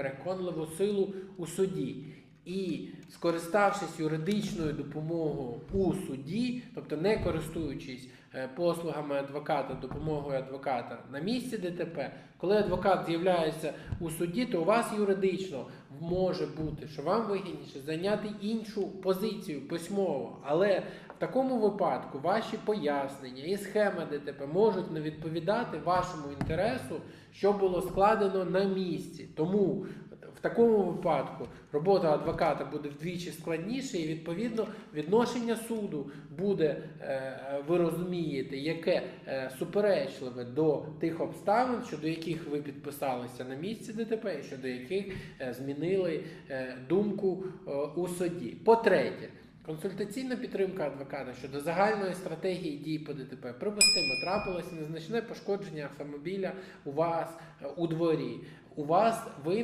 переконливу силу у суді. І скориставшись юридичною допомогою у суді, тобто не користуючись е, послугами адвоката, допомогою адвоката на місці ДТП, коли адвокат з'являється у суді, то у вас юридично може бути, що вам вигідніше зайняти іншу позицію письмово. Але в такому випадку ваші пояснення і схема ДТП можуть не відповідати вашому інтересу, що було складено на місці. Тому в такому випадку робота адвоката буде вдвічі складніше, і відповідно відношення суду буде, е, ви розумієте, яке е, суперечливе до тих обставин, щодо яких ви підписалися на місці ДТП, і щодо яких е, змінили думку у суді. По-третє, Консультаційна підтримка адвоката щодо загальної стратегії дій по ДТП. Припустимо, трапилось незначне пошкодження автомобіля у вас у дворі. У вас ви